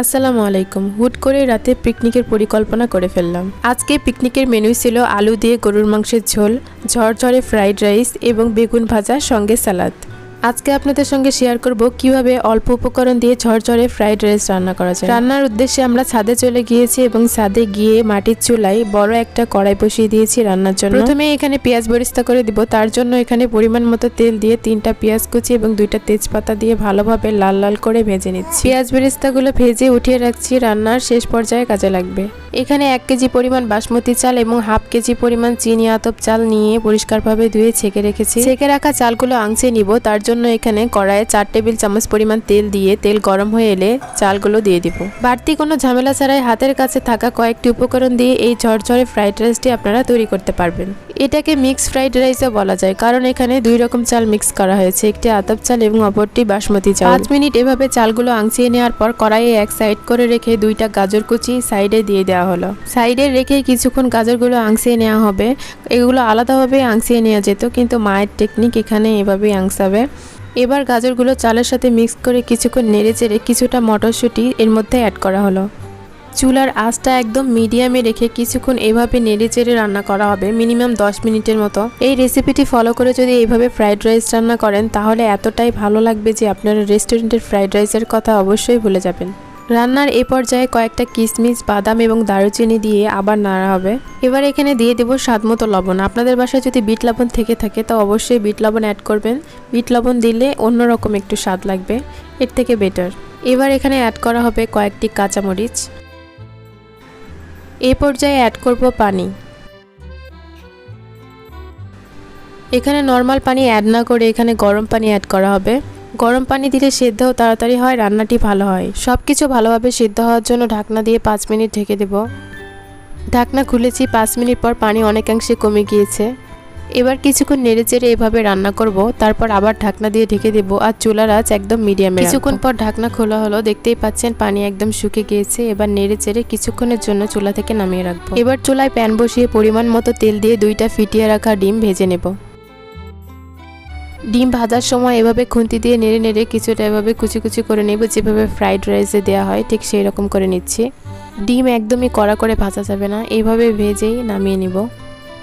আসসালামু আলাইকুম। হুট করে রাতে পিকনিকের পরিকল্পনা করে ফেললাম। আজকে পিকনিকের মেনু ছিল আলু দিয়ে গরুর মাংসের ঝোল, ঝরঝরে ফ্রাইড রাইস এবং বেগুন ভাজা সঙ্গে সালাদ আজকে আপনাদের সঙ্গে শেয়ার করব কীভাবে অল্প উপকরণ দিয়ে ঝরঝরে ফ্রাইড রাইস রান্না করা যায়। রান্নার উদ্দেশ্যে আমরা ছাদে চলে গিয়েছি এবং ছাদে গিয়ে মাটির চুলায় বড় একটা কড়াই বসিয়ে দিয়েছি রান্নার জন্য। প্রথমে এখানে পেঁয়াজ বরিস্তা করে দিব। তার জন্য এখানে পরিমাণ মতো তেল দিয়ে তিনটা পেঁয়াজ কুচি এবং দুইটা তেজপাতা দিয়ে ভালোভাবে লাল লাল করে ভেজে নিচ্ছি। পেঁয়াজ বেরেস্তাগুলো ভেজে উঠিয়ে রাখছি। রান্নার শেষ পর্যায়ে কাজে লাগবে। এখানে এক কেজি পরিমাণ বাসমতি চাল এবং হাফ কেজি পরিমাণ চিনি আতপ চাল নিয়ে পরিষ্কারভাবে ধুয়ে ছেঁকে রেখেছি। ছেঁকে রাখা চালগুলো আংচে নিব। তার জন্য এখানে কড়াইয়ে চার টেবিল চামচ পরিমাণ তেল দিয়ে তেল গরম হয়ে এলে চালগুলো দিয়ে দিব। বাড়তি কোনো ঝামেলা ছাড়াই হাতের কাছে থাকা কয়েকটি উপকরণ দিয়ে এই ঝরঝরে ফ্রাইড রাইসটি আপনারা তৈরি করতে পারবেন। এটাকে মিক্স ফ্রাইড রাইসও বলা যায়, কারণ এখানে দুই রকম চাল মিক্স করা হয়েছে, একটি আতপ চাল এবং অপরটি বাসমতি চাল। পাঁচ মিনিট এভাবে চালগুলো আংচিয়ে নেওয়ার পর কড়াইয়ে এক সাইড করে রেখে দুইটা গাজর কুচি সাইডে দিয়ে দেওয়া হলো। সাইডে রেখে কিছুক্ষণ গাজরগুলো আংচিয়ে নেওয়া হবে। এগুলো আলাদাভাবে আংচিয়ে নেওয়া যেত, কিন্তু মায়ের টেকনিক এখানে এভাবেই আংসাবে এবার গাজরগুলো চালের সাথে মিক্স করে কিছুক্ষণ নেড়ে চেড়ে কিছুটা মটরশুঁটি এর মধ্যে অ্যাড করা হলো। চুলার আঁচটা একদম মিডিয়ামে রেখে কিছুক্ষণ এভাবে নেড়ে চেড়ে রান্না করা হবে মিনিমাম দশ মিনিটের মতো। এই রেসিপিটি ফলো করে যদি এইভাবে ফ্রাইড রাইস রান্না করেন, তাহলে এতটাই ভালো লাগবে যে আপনারা রেস্টুরেন্টের ফ্রাইড রাইসের কথা অবশ্যই ভুলে যাবেন। রান্নার এ পর্যায়ে কয়েকটা কিশমিশ বাদাম এবং দারুচিনি দিয়ে আবার নাড়া হবে। এবার এখানে দিয়ে দেবো স্বাদ মতো লবণ। আপনাদের বাসায় যদি বিট লবণ থেকে থাকে, তো অবশ্যই বিট লবণ অ্যাড করবেন। বিট লবণ দিলে অন্যরকম একটু স্বাদ লাগবে। এর থেকে বেটার এবার এখানে অ্যাড করা হবে কয়েকটি কাঁচামরিচ। এ পর্যায়ে অ্যাড করব পানি। এখানে নর্মাল পানি অ্যাড না করে এখানে গরম পানি অ্যাড করা হবে। গরম পানি দিলে সেদ্ধও তাড়াতাড়ি হয় রান্নাটি ভালো হয়। সব কিছু ভালোভাবে সিদ্ধ হওয়ার জন্য ঢাকনা দিয়ে পাঁচ মিনিট ঢেকে দেব। ঢাকনা খুলেছি পাঁচ মিনিট পর পানি অনেকাংশে কমে গিয়েছে। এবার কিছুক্ষণ নেড়ে চেড়ে এভাবে রান্না করব তারপর আবার ঢাকনা দিয়ে ঢেকে দেব আর চুলার আঁচ একদম মিডিয়ামে কিছুক্ষণ পর ঢাকনা খোলা হলো দেখতেই পাচ্ছেন পানি একদম শুকে গিয়েছে এবার নেড়ে চেড়ে কিছুক্ষণের জন্য চুলা থেকে নামিয়ে রাখব। এবার চুলায় প্যান বসিয়ে পরিমাণ মতো তেল দিয়ে দুইটা ফিটিয়ে রাখা ডিম ভেজে নেব। ডিম ভাজার সময় এভাবে খুন্তি দিয়ে নেড়ে নেড়ে কিছুটা এভাবে কুচি কুচি করে নেব। যেভাবে ফ্রাইড রাইসে দেওয়া হয়, ঠিক সেই রকম করে নিচ্ছি। ডিম একদমই কড়া করে ভাজা যাবে না, এইভাবে ভেজেই নামিয়ে নিব।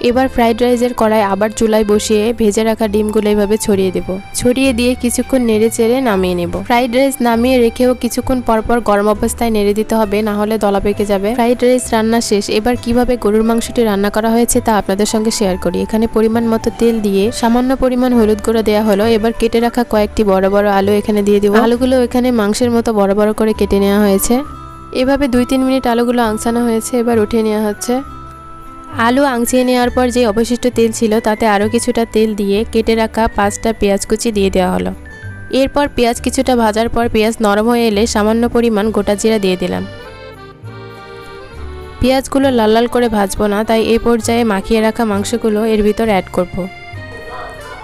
এবার ফ্রাইড রাইসের কড়াই আবার চুলায় বসিয়ে ভেজে রাখা ডিমগুলো এইভাবে ছড়িয়ে দেব। ছড়িয়ে দিয়ে কিছুক্ষণ নেড়ে চেড়ে নামিয়ে নেব। ফ্রাইড রাইস নামিয়ে রেখেও কিছুক্ষণ পরপর গরম অবস্থায় নেড়ে দিতে হবে, না হলে দলা পেকে যাবে। ফ্রাইড রাইস রান্না শেষ। এবার কীভাবে গরুর মাংসটি রান্না করা হয়েছে তা আপনাদের সঙ্গে শেয়ার করি। এখানে পরিমাণ মতো তেল দিয়ে সামান্য পরিমাণ হলুদ গুঁড়ো দেওয়া হলো। এবার কেটে রাখা কয়েকটি বড় বড় আলু এখানে দিয়ে দিব। আলুগুলো এখানে মাংসের মতো বড় বড় করে কেটে নেওয়া হয়েছে। এভাবে দুই তিন মিনিট আলুগুলো আংসানো হয়েছে। এবার উঠিয়ে নেওয়া হচ্ছে। আলু আংচিয়ে নেওয়ার পর যে অবশিষ্ট তেল ছিল, তাতে আরও কিছুটা তেল দিয়ে কেটে রাখা পাঁচটা পেঁয়াজ কুচি দিয়ে দেওয়া হলো। এরপর পেঁয়াজ কিছুটা ভাজার পর পেঁয়াজ নরম হয়ে এলে সামান্য পরিমাণ গোটা জিরা দিয়ে দিলাম। পেঁয়াজগুলো লাল লাল করে ভাজবো না, তাই এ পর্যায়ে মাখিয়ে রাখা মাংসগুলো এর ভিতর অ্যাড করব।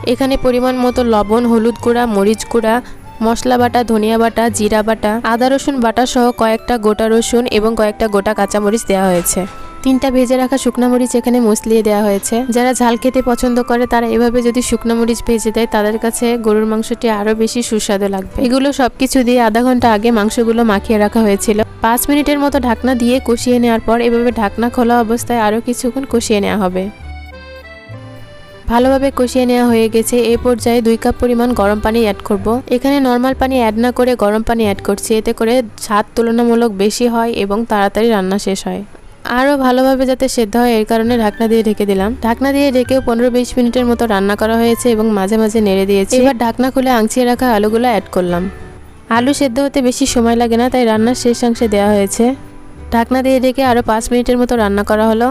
এখানে পরিমাণ মতো লবণ, হলুদ গুঁড়া, মরিচ গুঁড়া, মশলা বাটা, ধনিয়া বাটা, জিরা বাটা, আদা রসুন বাটা সহ কয়েকটা গোটা রসুন এবং কয়েকটা গোটা কাঁচামরিচ দেওয়া হয়েছে। তিনটা ভেজে রাখা শুকনা মরিচ এখানে মুসলিয়ে দেওয়া হয়েছে। যারা ঝাল খেতে পছন্দ করে, তারা এভাবে যদি শুকনো মরিচ ভেজে দেয়, তাদের কাছে গরুর মাংসটি আরও বেশি সুস্বাদু লাগবে। এগুলো সবকিছু দিয়ে আধা ঘণ্টা আগে মাংসগুলো মাখিয়ে রাখা হয়েছিল। পাঁচ মিনিটের মতো ঢাকনা দিয়ে কষিয়ে নেওয়ার পর এভাবে ঢাকনা খোলা অবস্থায় আরও কিছুক্ষণ কষিয়ে নেওয়া হবে। ভালোভাবে কষিয়ে নেওয়া হয়ে গেছে। এই পর্যায়ে দুই কাপ পরিমাণ গরম পানি অ্যাড করব। এখানে নর্মাল পানি অ্যাড না করে গরম পানি অ্যাড করছি। এতে করে স্বাদ তুলনামূলক বেশি হয় এবং তাড়াতাড়ি রান্না শেষ হয়। আরও ভালোভাবে যাতে সেদ্ধ হয় এর কারণে ঢাকনা দিয়ে ঢেকে দিলাম। ঢাকনা দিয়ে ঢেকে পনেরো বিশ মিনিটের মতো রান্না করা হয়েছে এবং মাঝে মাঝে নেড়ে দিয়েছি। এবার ঢাকনা খুলে আংছিয়ে রাখা আলুগুলো অ্যাড করলাম। আলু সেদ্ধ হতে বেশি সময় লাগে না তাই রান্নার শেষ অংশে দেওয়া হয়েছে। ঢাকনা দিয়ে ঢেকে আরও পাঁচ মিনিটের মতো রান্না করা হলো।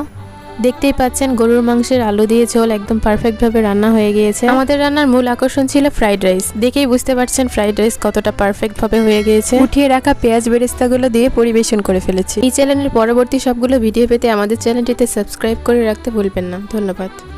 দেখতেই পাচ্ছেন, গরুর মাংসের আলু দিয়ে ঝোল একদম পারফেক্টভাবে রান্না হয়ে গিয়েছে। আমাদের রান্নার মূল আকর্ষণ ছিল ফ্রাইড রাইস দেখেই বুঝতে পারছেন ফ্রাইড রাইস কতটা পারফেক্টভাবে হয়ে গিয়েছে। উঠিয়ে রাখা পেঁয়াজ বেরেস্তাগুলো দিয়ে পরিবেশন করে ফেলেছি। এই চ্যানেলের পরবর্তী সবগুলো ভিডিও পেতে আমাদের চ্যানেলটিতে সাবস্ক্রাইব করে রাখতে ভুলবেন না। ধন্যবাদ।